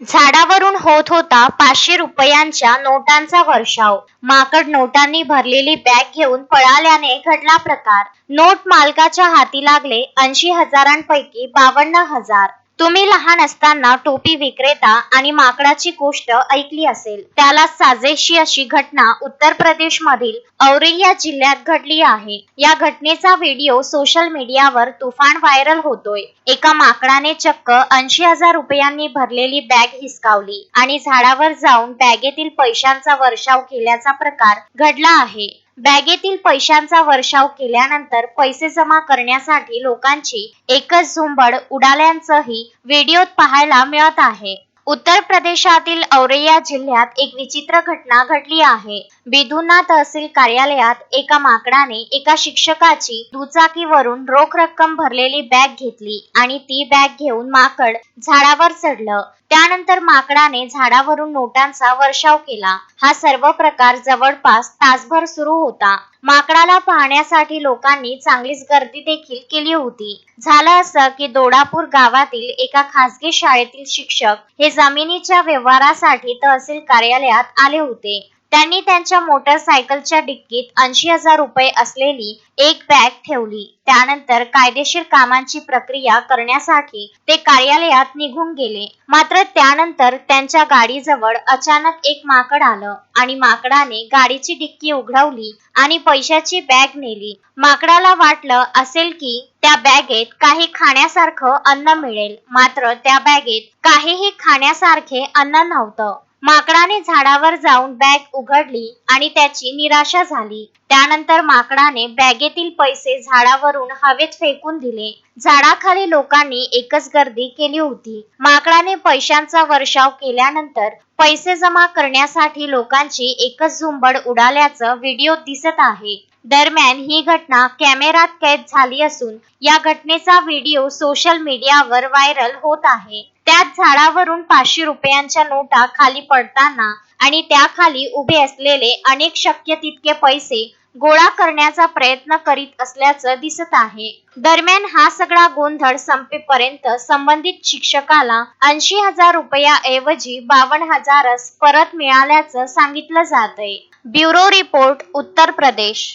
झाडावरून होत होता पाचशे रुपयांच्या नोटांचा वर्षाव. माकड नोटांनी भरलेली बॅग घेऊन पळाल्याने घडला प्रकार. नोट मालकाच्या हाती लागले ऐंशी हजारांपैकी बावन्न हजार. तुम्ही लहान असताना टोपी विक्रेता आणि माकडाची गोष्ट ऐकली असेल. त्याला साजेशी अशी घटना उत्तर प्रदेश मधील औरैया जिल्ह्यात घडली आहे. या घटनेचा व्हिडिओ सोशल मीडियावर तुफान व्हायरल होतोय. एका माकडाने चक्क ऐंशी हजार रुपयांनी भरलेली बॅग हिसकावली आणि झाडावर जाऊन बॅगेतील पैशांचा वर्षाव केल्याचा प्रकार घडला आहे. बॅगेतील पैशांचा वर्षाव केल्यानंतर पैसे जमा करण्यासाठी लोकांची एकच झुंबड उडाल्यांचंही व्हिडिओत पाहायला मिळत आहे. उत्तर प्रदेशातील औरैया जिल्ह्यात एक विचित्र घटना घडली आहे. बिदुना तहसील कार्यालयात एका माकडाने एका शिक्षकाची दुचाकीवरून रोख रक्कम भरलेली बॅग घेतली आणि ती बॅग घेऊन माकड झाडावर चढलं. त्यानंतर माकडाने झाडावरून नोटांचा वर्षाव केला. हा सर्व प्रकार जवळपास तासभर सुरू होता. माकडाला पाहण्यासाठी लोकांनी चांगलीच गर्दी देखील केली होती. झालं असं की दोडापूर गावातील एका खासगी शाळेतील शिक्षक हे जमिनीच्या व्यवहारासाठी तहसील कार्यालयात आले होते. त्यांनी त्यांच्या मोटरसायकलच्या डिक्कीत ऐंशी हजार रुपये असलेली एक बॅग ठेवली. त्यानंतर कायदेशीर कामांची प्रक्रिया करण्यासाठी ते कार्यालयात निघून गेले. मात्र त्यानंतर त्यांच्या गाडीजवळ अचानक एक माकड आलं आणि माकडाने गाडीची डिक्की उघडवली आणि पैशाची बॅग नेली. माकडाला वाटलं असेल की त्या बॅगेत काही खाण्यासारखं अन्न मिळेल. मात्र त्या बॅगेत काहीही खाण्यासारखे अन्न नव्हतं. माकडाने झाडावर जाऊन बॅग उघडली आणि त्याची निराशा झाली. त्यानंतर माकडाने बॅगेतील पैसे झाडावरून हवेत फेकून दिले. झाडाखाली लोकांनी एकच गर्दी केली होती. माकडाने पैशांचा वर्षाव केल्यानंतर पैसे जमा करण्यासाठी लोकांची एकच झुंबड उडाल्याचं व्हिडिओ दिसत आहे. दरम्यान ही घटना कॅमेरात कैद झाली असून या घटनेचा व्हिडिओ सोशल मीडियावर व्हायरल होत आहे. त्यात झाडावरून पाचशे रुपयांच्या नोटा खाली पडताना आणि त्याखाली उभे असलेले अनेक शक्य तितके पैसे गोळा करण्याचा प्रयत्न करीत असल्याचं दिसत आहे. दरम्यान हा सगळा गोंधळ संपेपर्यंत संबंधित शिक्षकाला ऐंशी हजार रुपयाऐवजी बावन्न हजारच परत मिळाल्याचं सांगितलं जातंय. Bureau report Uttar Pradesh.